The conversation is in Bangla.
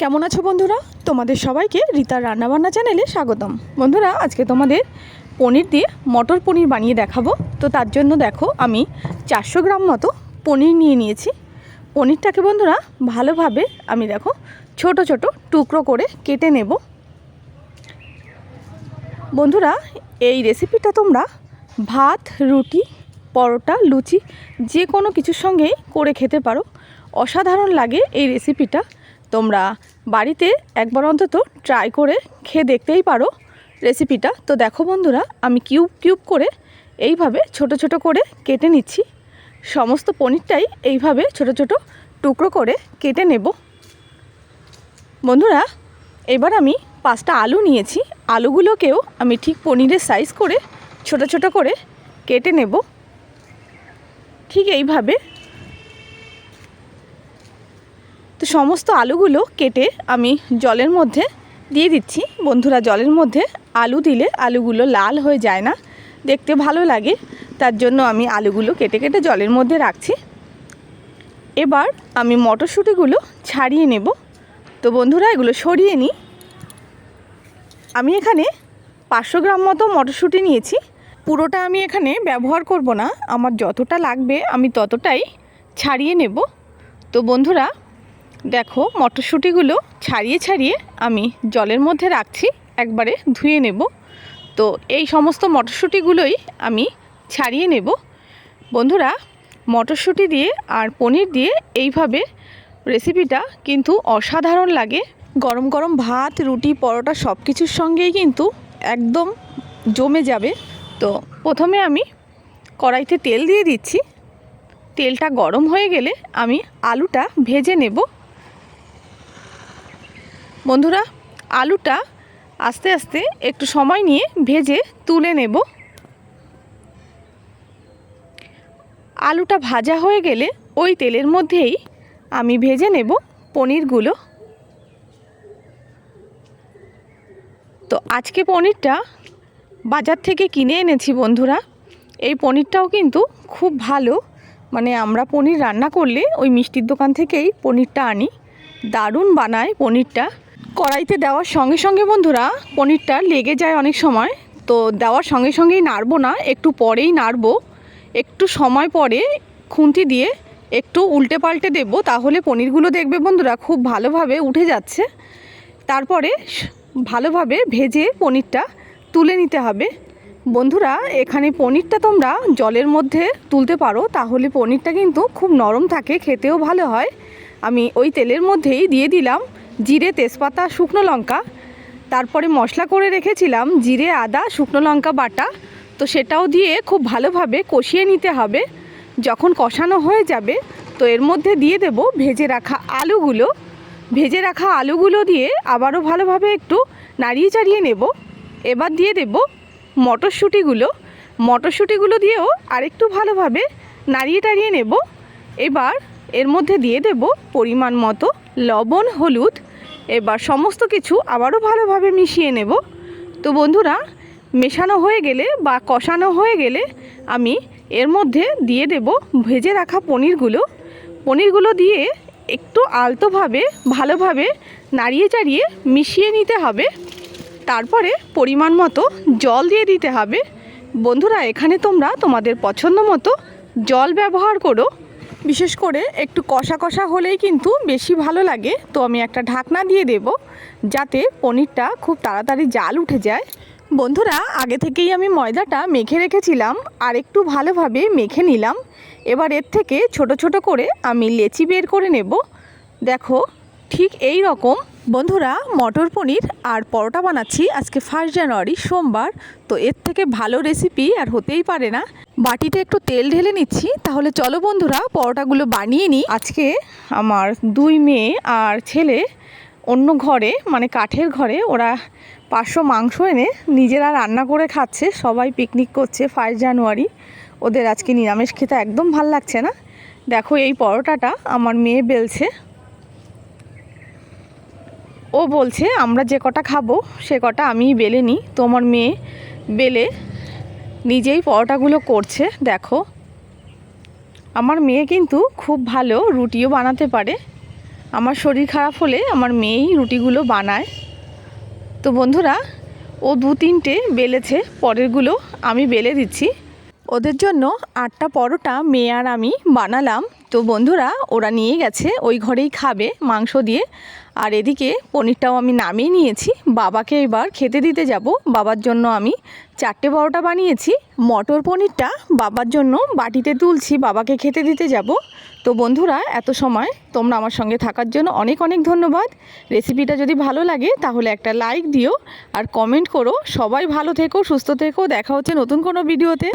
কেমন আছো বন্ধুরা? তোমাদের সবাইকে রীতার রান্নাবান্না চ্যানেলে স্বাগতম। বন্ধুরা, আজকে তোমাদের পনির দিয়ে মটর পনির বানিয়ে দেখাবো। তো তার জন্য দেখো, আমি চারশো গ্রাম মতো পনির নিয়ে নিয়েছি। পনিরটাকে বন্ধুরা, ভালোভাবে আমি দেখো, ছোট ছোট টুকরো করে কেটে নেব। বন্ধুরা, এই রেসিপিটা তোমরা ভাত, রুটি, পরোটা, লুচি, যে কোনো কিছুর সঙ্গেই করে খেতে পারো। অসাধারণ লাগে এই রেসিপিটা তোমরা বাড়িতে একবার অন্তত ট্রাই করে খেয়ে দেখতেই পারো রেসিপিটা তো দেখো বন্ধুরা, আমি কিউব কিউব করে এইভাবে ছোট ছোট করে কেটে নিচ্ছি। সমস্ত পনিরটাই এইভাবে ছোট ছোট টুকরো করে কেটে নেব। বন্ধুরা, এবার আমি পাঁচটা আলু নিয়েছি। আলুগুলোকেও আমি ঠিক পনিরের সাইজ করে ছোট ছোট করে কেটে নেব। ঠিক এইভাবে তো সমস্ত আলুগুলো কেটে আমি জলের মধ্যে দিয়ে দিচ্ছি। বন্ধুরা, জলের মধ্যে আলু দিলে আলুগুলো লাল হয়ে যায় না। দেখতে ভালো লাগে, তার জন্য আমি আলুগুলো কেটে কেটে জলের মধ্যে রাখছি। এবার আমি মটরশুঁটিগুলো ছাড়িয়ে নেব। তো বন্ধুরা, এগুলো সরিয়ে নিই। আমি এখানে পাঁচশো গ্রাম মতো মটরশুঁটি নিয়েছি। পুরোটা আমি এখানে ব্যবহার করব না। আমার যতটা লাগবে আমি ততটাই ছাড়িয়ে নেব। তো বন্ধুরা দেখো, মটরশুঁটিগুলো ছাড়িয়ে ছাড়িয়ে আমি জলের মধ্যে রাখছি, একবারে ধুয়ে নেব। তো এই সমস্ত মটরশুঁটিগুলোই আমি ছাড়িয়ে নেব। বন্ধুরা, মটরশুঁটি দিয়ে আর পনির দিয়ে এইভাবে রেসিপিটা কিন্তু অসাধারণ লাগে। গরম গরম ভাত, রুটি, পরোটা সব কিছুর সঙ্গেই কিন্তু একদম জমে যাবে। তো প্রথমে আমি কড়াইতে তেল দিয়ে দিচ্ছি। তেলটা গরম হয়ে গেলে আমি আলুটা ভেজে নেব। বন্ধুরা, আলুটা আস্তে আস্তে একটু সময় নিয়ে ভেজে তুলে নেব। আলুটা ভাজা হয়ে গেলে ওই তেলের মধ্যেই আমি ভেজে নেব পনিরগুলো। তো আজকে পনিরটা বাজার থেকে কিনে এনেছি বন্ধুরা। এই পনিরটাও কিন্তু খুব ভালো। মানে আমরা পনির রান্না করলে ওই মিষ্টির দোকান থেকেই পনিরটা আনি। দারুণ বানায় পনিরটা। কড়াইতে দেওয়ার সঙ্গে সঙ্গে বন্ধুরা, পনিরটা লেগে যায় অনেক সময়। তো দেওয়ার সঙ্গে সঙ্গেই নাড়বো না, একটু পরেই নাড়বো। একটু সময় পরে খুন্তি দিয়ে একটু উল্টে পাল্টে দেবো, তাহলে পনিরগুলো দেখবে বন্ধুরা খুব ভালোভাবে উঠে যাচ্ছে। তারপরে ভালোভাবে ভেজে পনিরটা তুলে নিতে হবে। বন্ধুরা, এখানে পনিরটা তোমরা জলের মধ্যে তুলতে পারো, তাহলে পনিরটা কিন্তু খুব নরম থাকে, খেতেও ভালো হয়। আমি ওই তেলের মধ্যেই দিয়ে দিলাম। জিরে তেজপাতা, শুকনো লঙ্কা। তারপরে মশলা করে রেখেছিলাম জিরে, আদা, শুকনো লঙ্কা বাটা। তো সেটাও দিয়ে খুব ভালোভাবে কষিয়ে নিতে হবে। যখন কষানো হয়ে যাবে, তো এর মধ্যে দিয়ে দেব ভেজে রাখা আলুগুলো। ভেজে রাখা আলুগুলো দিয়ে আবারও ভালোভাবে একটু নাড়িয়ে চাড়িয়ে নেব। এবার দিয়ে দেব মটরশুঁটিগুলো। মটরশুঁটিগুলো দিয়েও আরেকটু ভালোভাবে নাড়িয়ে টাড়িয়ে নেব। এবার এর মধ্যে দিয়ে দেব পরিমাণ মতো লবণ, হলুদ এবার সমস্ত কিছু আবারও ভালোভাবে মিশিয়ে নেব। তো বন্ধুরা, মেশানো হয়ে গেলে বা কষানো হয়ে গেলে আমি এর মধ্যে দিয়ে দেব ভেজে রাখা পনিরগুলো। পনিরগুলো দিয়ে একটু আলতোভাবে, ভালোভাবে নাড়িয়ে চাড়িয়ে মিশিয়ে নিতে হবে। তারপরে পরিমাণ মতো জল দিয়ে দিতে হবে। বন্ধুরা, এখানে তোমরা তোমাদের পছন্দ মতো জল ব্যবহার করো। বিশেষ করে একটু কষা কষা হলেই কিন্তু বেশি ভালো লাগে। তো আমি একটা ঢাকনা দিয়ে দেব, যাতে পনিরটা খুব তাড়াতাড়ি জাল উঠে যায়। বন্ধুরা, আগে থেকেই আমি ময়দাটা মেখে রেখেছিলাম, আর একটু ভালোভাবে মেখে নিলাম। এবার এর থেকে ছোট ছোট করে আমি লেচি বের করে নেব। দেখো ঠিক এই রকম। বন্ধুরা, মটর পনির আর পরোটা বানাচ্ছি আজকে ফার্স্ট জানুয়ারি সোমবার। তো এর থেকে ভালো রেসিপি আর হতেই পারে না। বাটিতে একটু তেল ঢেলে নিচ্ছি। তাহলে চলো বন্ধুরা, পরোটাগুলো বানিয়ে নিই। আজকে আমার দুই মেয়ে আর ছেলে অন্য ঘরে মানে কাঠের ঘরে, ওরা পাঁচশো মাংস এনে নিজেরা রান্না করে খাচ্ছে। সবাই পিকনিক করছে ফার্স্ট জানুয়ারি ওদের আজকে নিরামিষ খেতে একদম ভালো লাগছে না। দেখো এই পরোটাটা আমার মেয়ে বেলছে। ও বলছে, আমরা যে কটা খাব, সে কটা আমি বেলে নিই। তো আমার মেয়ে বেলে নিজেই পরোটাগুলো করছে, দেখো। আমার মেয়ে কিন্তু খুব ভালো রুটিও বানাতে পারে। আমার শরীর খারাপ হলে আমার মেয়েই রুটিগুলো বানায়। তো বন্ধুরা, ও দু তিনটে বেলেছে, পরেরগুলো আমি বেলে দিচ্ছি। ওদের জন্য আটটা পরোটা মেয়ে আর আমি বানালাম। তো বন্ধুরা, ওরা নিয়ে গেছে, ওই ঘরেই খাবে মাংস দিয়ে। আর এদিকে পনিরটাও আমি নামিয়ে নিয়েছি। বাবাকে এবার খেতে দিতে যাব। বাবার জন্য আমি চারটে পরোটা বানিয়েছি। মটর পনিরটা বাবার জন্য বাটিতে তুলছি, বাবাকে খেতে দিতে যাব। তো বন্ধুরা, এত সময় তোমরা আমার সঙ্গে থাকার জন্য অনেক অনেক ধন্যবাদ। রেসিপিটা যদি ভালো লাগে, তাহলে একটা লাইক দিও আর কমেন্ট করো। সবাই ভালো থেকো, সুস্থ থেকো। দেখা হচ্ছে নতুন কোনো ভিডিওতে।